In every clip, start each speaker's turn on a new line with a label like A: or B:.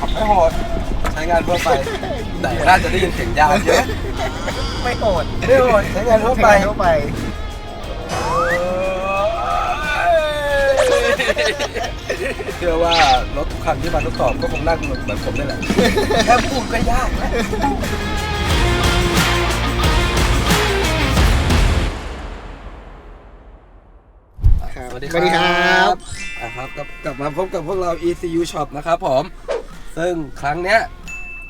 A: ขับไม่โหดใช้งานทั่วไป แต่น่าจะได้ยินเสียงยางเยอะ
B: ไม่โหด
A: ไม่โหดใช้งานทั่วไป
B: ทั่วไป
A: เชื่อว่ารถทุกคันที่มาทดสอบก็คงนั่งเหมือนผมนี่แหละแค่พูดก็ยากแล้วสวัสดี
B: สวัสดีครับ
A: อะครับกลับกลับมาพบกับพวกเรา ECU Shop นะครับผม ซึ่งครั้งเนี้ย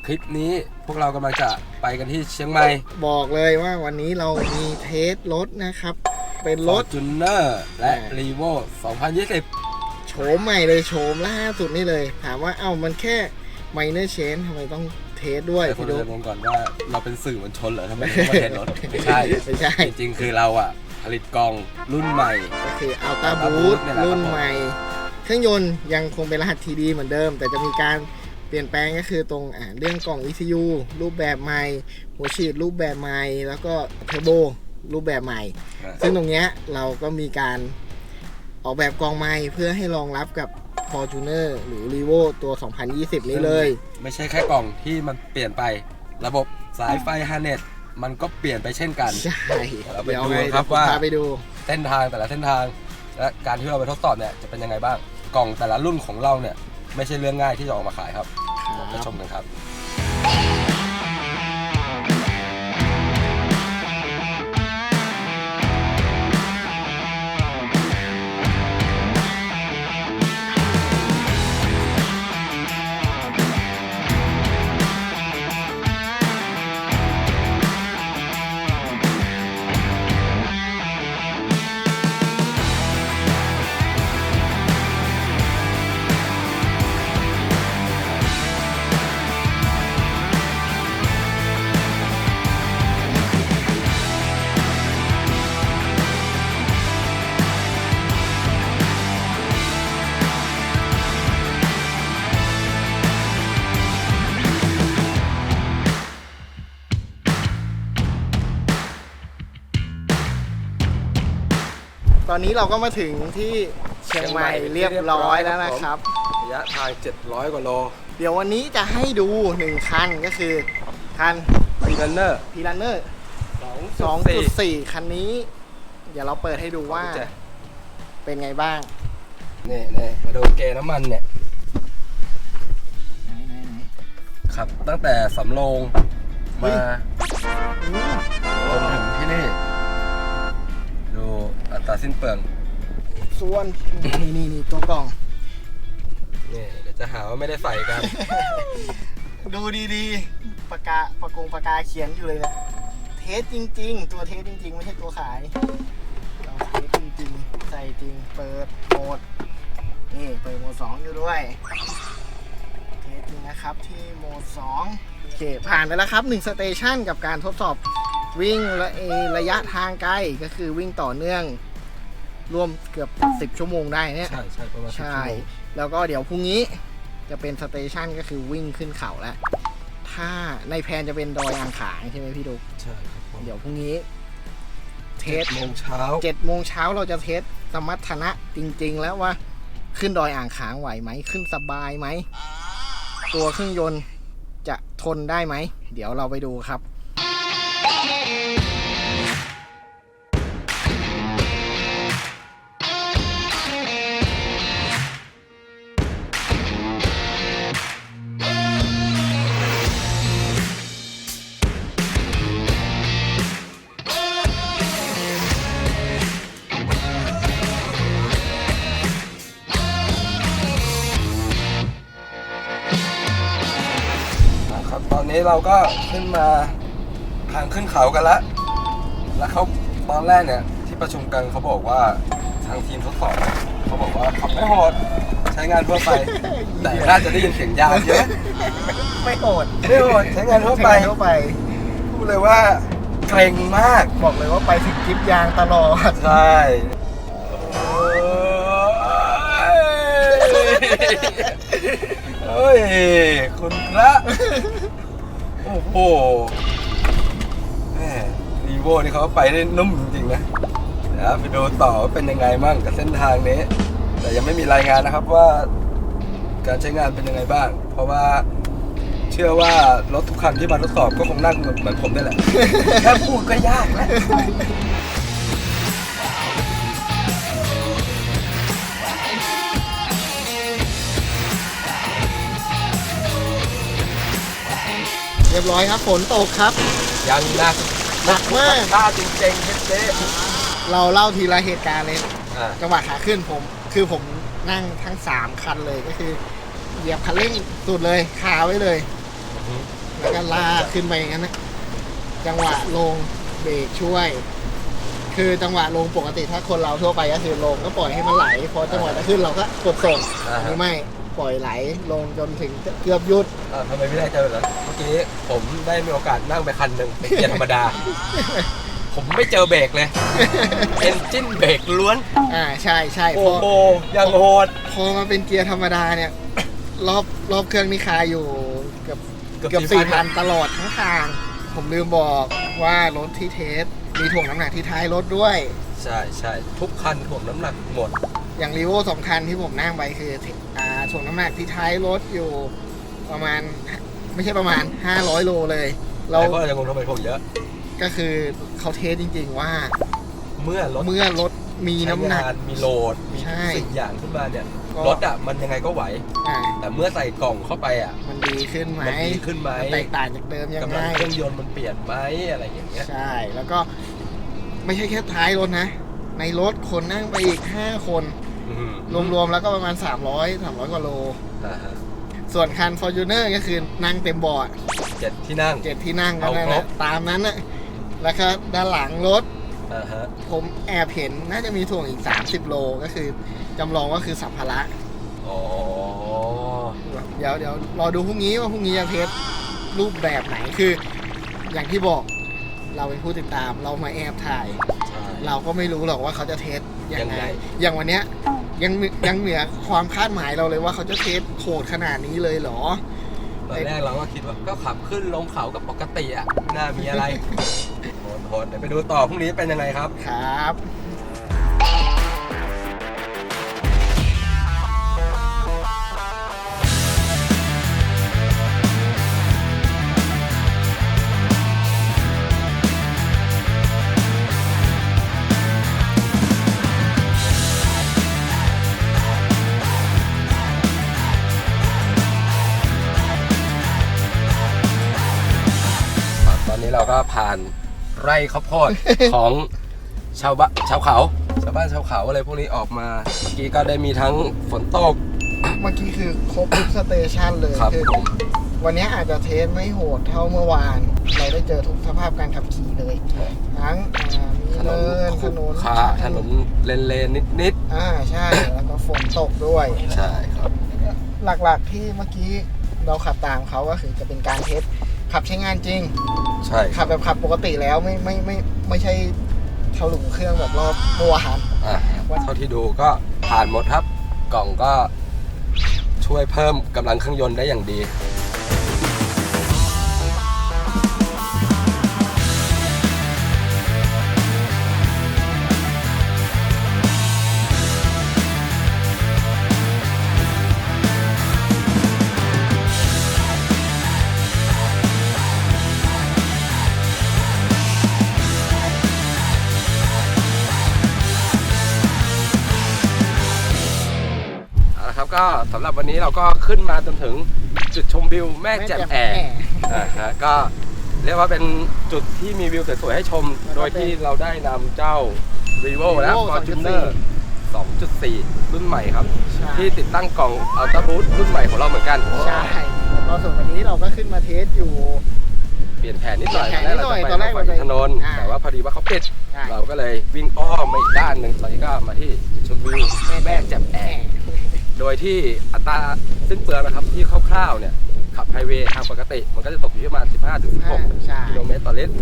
A: คลิปนี้พวกเรากำลังจะไปกันที่เชียงใหม่
B: บอกเลยว่าวันนี้เรามีเทสรถนะครับ เป็นรถ
A: จุนเนอร์และ
B: อ่า
A: รีโว2020
B: โฉมใหม่เลยโฉมล่าสุดนี่เลย ถามว่าเอ้ามันแค่ไมเนอร์เชนทำไมต้องเทสด้วย
A: แต่คน
B: พี่ดุ๊
A: จะ
B: ก
A: งงก่อนว่าเราเป็นสื่อมวลชนเหรอทำไมต้องมาเทนรถไม่ใช่
B: ไม่ใช่
A: จริงๆ คือเราอะ ผลิตกล่องรุ่นใหม่
B: ก็คืออัลต้า
A: Ultra
B: บู
A: Boost
B: ท
A: เนี่ยแหละครับ
B: รุ่นใหม่ เครื่องยนต์ยังคงเป็นรหัสทีดีเหมือนเดิม แต่จะมีการ เปลี่ยนแปลงก็คือตรงอ่าเรื่องกล่อง ECU รูปแบบใหม่ หัวฉีดรูปแบบใหม่ แล้วก็เทอร์โบรูปแบบใหม่ ซึ่งตรงเนี้ยเราก็มีการออกแบบกองไม้เพื่อให้รองรับกับ Fortuner หรือ r e v o ตัว 2020 นี้เลย
A: ไม่ใช่แค่กล่องที่มันเปลี่ยนไประบบสายไฟฮาร์เน็ตมันก็เปลี่ยนไปเช่นกัน
B: ใช่
A: เราไป
B: เดี๋ยว
A: ดู
B: ไง
A: ครับ
B: เดี๋ยผม
A: ว่า
B: พาไปดู
A: เส้นทางแต่ละเส้นทาง และการที่เราไปทดสอบเนี่ยจะเป็นยังไงบ้าง กล่องแต่ละรุ่นของเราเนี่ย ไม่ใช่เรื่องง่ายที่จะออกมาขายครับไปชมกันครับ
B: อนนี้เราก็มาถึงที่เชียงใหม่เรียบร้อยแล้วนะครับ
A: ระยะทาง 700 กว่าโล
B: เดี๋ยววันนี้จะให้ดู1คันก็คือคัน
A: พีรันเนอร์
B: พีรันเนอร์
A: 2.4
B: 2.4 คันนี้ เดี๋ยวเราเปิดให้ดูว่า เป็นไงบ้าง
A: นี่นี่มาดูเกน้ำมันเนี่ย
B: ไหนไหนไหน
A: ขับตั้งแต่สำโรง
B: เฮ้
A: มาย
B: อืม
A: จนถึงที่นี่ดู อัตราสิ้นเปลือง
B: ส่วนนี่นี่นี่ตัวกล่อง
A: นี่เดี๋ยวจะหาว่าไม่ได้ใส่กัน
B: ดูดีๆปากกาปากกงปากกาเขียนอยู่เลยเนี่ยเทสจริง ๆ ตัวเทสจริง ๆ ไม่ใช่ตัวขายเราเทสจริงๆใส่จริงเปิดโหมดนี่เปิดโหมดสองอยู่ด้วยเทสจริงนะครับที่โหมดสองโอเคผ่านไปแล้วครับหนึ่งสเตชันกับการทดสอบ วิ่งระเอระยะทางไกลก็คือวิ่งต่อเนื่อง รวมเกือบ 10 ชั่วโมงได้เนี่ย
A: ใช่ใช่ประมาณ10
B: ใช่
A: ชั่วโมง
B: แล้วก็เดี๋ยวพรุ่งนี้จะเป็นสเตชันก็คือวิ่งขึ้นเขาแล้ว ถ้าในแพลนจะเป็นดอยอ่างขางใช่ไหมพี่ดุก
A: ใช่ครับผม
B: เดี๋ยวพรุ่งนี้ เทส
A: โมงเช้า
B: เจ็ดโมงเช้าเราจะเทสสมรรถนะจริงๆ แล้วว่าขึ้นดอยอ่างขางไหวไหม ขึ้นสบายไหม ตัวเครื่องยนต์จะทนได้ไหม เดี๋ยวเราไปดูครับ
A: นนี้เราก็ขึ้นมาทางขึ้นเขากันแล้วแล้วเขาตอนแรกเนี่ยที่ประชุมกันเขาบอกว่าทางทีมทดสอบเนี่ยเขาบอกว่าขับไม่โหดใช้งานทั่วไป แต่น่าจะได้ยินเสียงยางเยอะ
B: ไม่โอด
A: ไม่โหดใช้งานทั่วไป
B: ทั่วไป
A: พูดเลยว่าเกรงมาก
B: บอกเลยว่าไปถึงกิฟยางตลอด
A: ใช่เฮ้ยคุณพระ โอ้โหแม่รีโวนี่เขาไปได้นุ่มจริงๆนะเดี๋ยวไปดูต่อว่าเป็นยังไงมั่งกับเส้นทางนี้ แต่ยังไม่มีรายงานนะครับว่า การใช้งานเป็นยังไงบ้าง เพราะว่าเชื่อว่ารถทุกคันที่มาทดสอบก็คงนั่งเหมือนผมนี่แหละ แค่พูดก็ยากแล้ว
B: รียบร้อยครับฝนตกครับ
A: ยังหนัก
B: หนักมาก
A: ท่าจริงๆเจ๊เจ๊
B: เราเล่าทีละเหตุการณ์เลย
A: อ่า
B: จังหวะขาขึ้นผม คือผมนั่งทั้งสามคันเลยก็คือเหยียบคันเร่งสุดเลยคาไว้เลยแล้วก็ลากขึ้นไปอย่างนั้นนะจังหวะลงเบรกช่วย คือจังหวะลงปกติถ้าคนเราทั่วไปก็คือลงก็ปล่อยให้มันไหล พอจังหวะจะขึ้นเราก็กดส่ง
A: อ่า
B: อัน
A: ฮะ
B: นี้ไม่ ปล่อยไหลลงจนถึงเกือบหยุด
A: อ่าทำไมไม่ได้เจอเหรอเมื่อกี้ผมได้มีโอกาสนั่งไปคันหนึ่งเป็นเกียร์ธรรมดา ผมไม่เจอเบรกเลย เอนจินเบรกล้วน
B: อ่าใช่ใช่พ
A: โอ้
B: อ
A: โหยังโหด
B: พอมาเป็นเกียร์ธรรมดาเนี่ย รอบรอบเครื่องนี่คาอยู่เกือบเกือบสี่พันตลอดทั้งทาง ผมลืมบอกว่ารถที่เทสมีถ่วงน้ำหนักที่ท้ายรถด้วย
A: ใช่ใช่ทุกคันถ่วงน้ำหนักหมด
B: อย่างรีโวสองคันที่ผมนั่งไปคืออ่าถ่วงน้ำหนักที่ท้ายรถอยู่ประมาณไม่ใช่ประมาณ 500 โลเลยแล้
A: แล้ววก็ยังคงทำไมถ่วงเยอะ
B: ก็คือเขาเทสจริง ๆ ว่า
A: เมื่อรถ
B: เมื่อรถมีน้ำหนัก
A: ใช้งามีโหลดมี
B: ใช่
A: สิ่งอย่างขึ้นมาเนี่ย
B: ก็
A: รถอะมันยังไงก็ไหว
B: อ่า
A: แต่เมื่อใส่กล่องเข้าไปอะ
B: มันดีขึ้นไหม
A: มันดีขึ้นไหม
B: มันแตกต่างจากเดิมยัง
A: กำ
B: ไง
A: ลังเครื่องยนต์มันเปลี่ยนไหมอะไรอย่างเงี้ย
B: ใช่แล้วก็ ไม่ใช่แค่ท้ายรถนะ ในรถคนนั่งไปอีก5คน
A: อืม
B: รวมๆแล้วก็ประมาณ 300 300กว่าโล
A: อ่าฮะ
B: ส่วนคัน Fortuner ก็คือนั่งเต็มเบาะ
A: เจ็ดที่นั่ง
B: เจ็ดที่นั่งกัน
A: เอา
B: นั่น
A: คร
B: แหละ
A: บ
B: ตามนั้นนะแล้วก็ด้านหลังรถ
A: อ่าฮะ
B: ผมแอบเห็นน่าจะมีถ่วงอีก 30 โลก็คือจำลองว่าคือสัมภาระ
A: อ๋อ
B: เดี๋ยวเดี๋ยวรอดูพรุ่งนี้ว่าพรุ่งนี้จะเทสรูปแบบไหนคือ อย่างที่บอก เราเป็นผู้ติดตามเรามาแอบถ่าย
A: ใช่
B: เราก็ไม่รู้หรอกว่าเขาจะเทสยัง
A: ยัง
B: ไง
A: ไง
B: อย่างวันเนี้ยยังยังเหนือความคาดหมายเราเลยว่าเขาจะเทสโหดขนาดนี้เลยเหรอ
A: ตอนแรกเราก็คิดว่าก็ขับขึ้นลงเขาก็ปกติอะน่ามีอะไรโหดโหดเดี๋ยวไปดูต่อพรุ่งนี้เป็นยังไงครับ
B: ครับ
A: นนี้เราก็ผ่านไร่ข้าวโพดของชาวบ้านชาวเขา ชาวบ้านชาวเขาอะไรพวกนี้ออกมาเมื่อกี้ก็ได้มีทั้งฝนตก
B: เมื่อกี้คือครบทุกสเตชันเลย
A: ครับ
B: คือ
A: ผม
B: วันนี้อาจจะเทสไม่โหดเท่าเมื่อวาน เราได้เจอทุกสภาพการขับขี่เลย ทั้งอ่ามี
A: ถน
B: เนิ
A: น
B: นถนน
A: ขาถนนเลนเลนนิดนิด
B: อ่าใช่ แล้วก็ฝนตกด้วย
A: ๆใช่ครับ
B: หลักๆที่เมื่อกี้เราขับตามเขาก็คือจะเป็นการเทส ขับใช้งานจริง
A: ใช่
B: ขับแบบขับปกติแล้วไม่ไม่ไม่ไม่ใช่ถลุงเครื่องแบบรอบเมื่อวาน
A: อะเท่าที่ดูก็ผ่านหมดครับ กล่องก็ช่วยเพิ่มกำลังเครื่องยนต์ได้อย่างดี ก็สำหรับวันนี้เราก็ขึ้นมาจนถึงจุดชมวิวแม่แจ่มแอร์อ่าฮะก็เรียกว่าเป็นจุดที่มีวิวสวยๆให้ชม โดยที่เราได้นำเจ้า r e v o และ Fortuner 2.4 รุ่นใหม่ครับ
B: ใช่
A: ที่ติดตั้งกล่อง Ultra Boost รุ่นใหม่ของเราเหมือนกัน
B: ใช่แล้วก็ส่วนวันนี้เราก็ขึ้นมาเทสอยู่
A: เปลี่ยนแผนนิดหน่อย
B: เปลี่ยนแผนนิดหน่อยตอนแรก
A: เราจะไปฝั่งถนน
B: อ่า
A: แต่ว่าพอดีว่าเขาปิด
B: ใช่
A: เราก็เลยวิ่งอ้อมมาอีกด้านหนึ่งตอนนี้ก็มาที่ชมวิวแม่แจ่มแอร์ โด ยที่อัตราสิ้นเปลืองนะครับที่คร่าวๆเนี่ยขับไฮเวย์ทางปกติ มันก็จะตกอยู่ที่ประมาณ 15ถึง
B: ใช่
A: 16กิโลเมตรต่อลิตร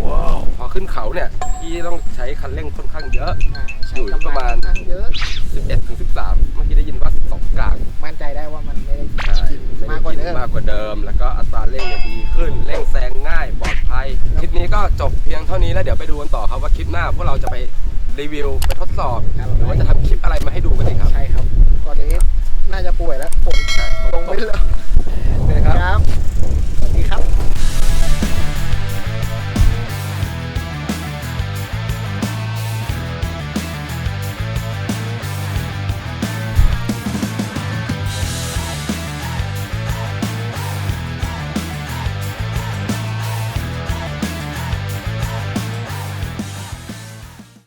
A: พอขึ้นเขาเนี่ยที่ต้องใช้คันเร่งค่อนข้างเยอะ
B: อ่าใช้
A: อยู่ที่
B: กำ
A: ประ
B: ลั
A: มาณ
B: งค่อนข้างเยอะ
A: 11ถึง13 เมื่อกี้ได้ยินว่า12กลาง
B: มั่นใจได้ว่ามันไม่ได้
A: ใช่
B: มากกว่าเดิม
A: มากกว่าเดิม แล้วก็อัตราเร่งเนี่ยดีขึ้นเร่งแซงง่ายปลอดภัยคลิปนี้ก็จบเพียงเท่านี้แล้วเดี๋ยวไปดูกันต่อครับว่าคลิปหน้าพวกเราจะไปรีวิวไปทดสอบหรือว่าจะทำคลิปอะไรมาให้ดูกันอีกครับ
B: ใช่ครับก่อนนี้ น่าจะป่วยแล้วผมลงไม่ลิ
A: กนะครับ สวัสดี
B: ครับ